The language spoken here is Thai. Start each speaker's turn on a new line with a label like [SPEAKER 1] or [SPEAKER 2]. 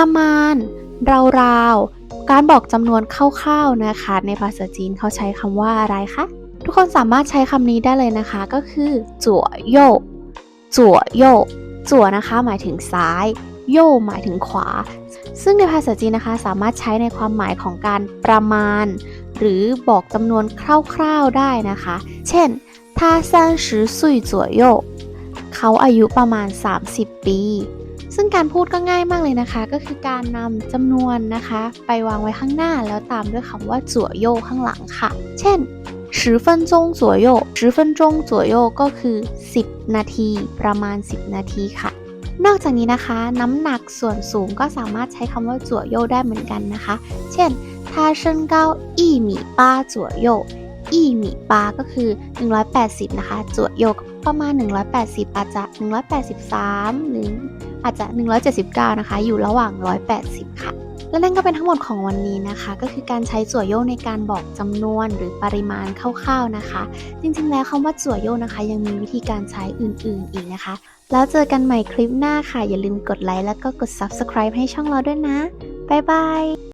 [SPEAKER 1] ประมาณ ราวๆ การบอกจำนวนคร่าวๆนะคะ ในภาษาจีนเขาใช้คำว่าอะไรคะ ทุกคนสามารถใช้คำนี้ได้เลยนะคะ ก็คือจั่วโยจั่วโยจั่วนะคะ หมายถึงซ้าย โยหมายถึงขวา ซึ่งในภาษาจีนนะคะ สามารถใช้ในความหมายของการประมาณ หรือบอกจำนวนคร่าวๆได้นะคะ เช่น他三十岁左右เขาอายุประมาณ 30 ปี ซึ่งการพูดก็ง่ายมากเลยนะคะ ก็คือการนำจำนวนนะคะ ไปวางไว้ข้างหน้าแล้วตามด้วยคำว่าจั่วโยข้างหลังค่ะ เช่น十分钟左右十分钟左右ก็คือ 10 นาที ประมาณ 10 นาทีค่ะ นอกจากนี้นะคะ น้ำหนักส่วนสูงก็สามารถใช้คำว่าจั่วโยได้เหมือนกันนะคะ เช่น他身高一米八左右一米八ก็คือ 180 นะคะจั่วโยก็ประมาณ 180 อาจจะ 183 หรือ อาจจะ 179 นะคะ อยู่ระหว่าง 180 ค่ะและนั่นก็เป็นทั้งหมดของวันนี้นะคะ ก็คือการใช้จั่วโยกในการบอกจำนวนหรือปริมาณคร่าวๆนะคะ จริงๆแล้วคำว่าจั่วโยกนะคะ ยังมีวิธีการใช้อื่นๆอีกนะคะ แล้วเจอกันใหม่คลิปหน้าค่ะ อย่าลืมกดไลค์แล้วก็กด subscribe ให้ช่องเราด้วยนะ บ๊ายบาย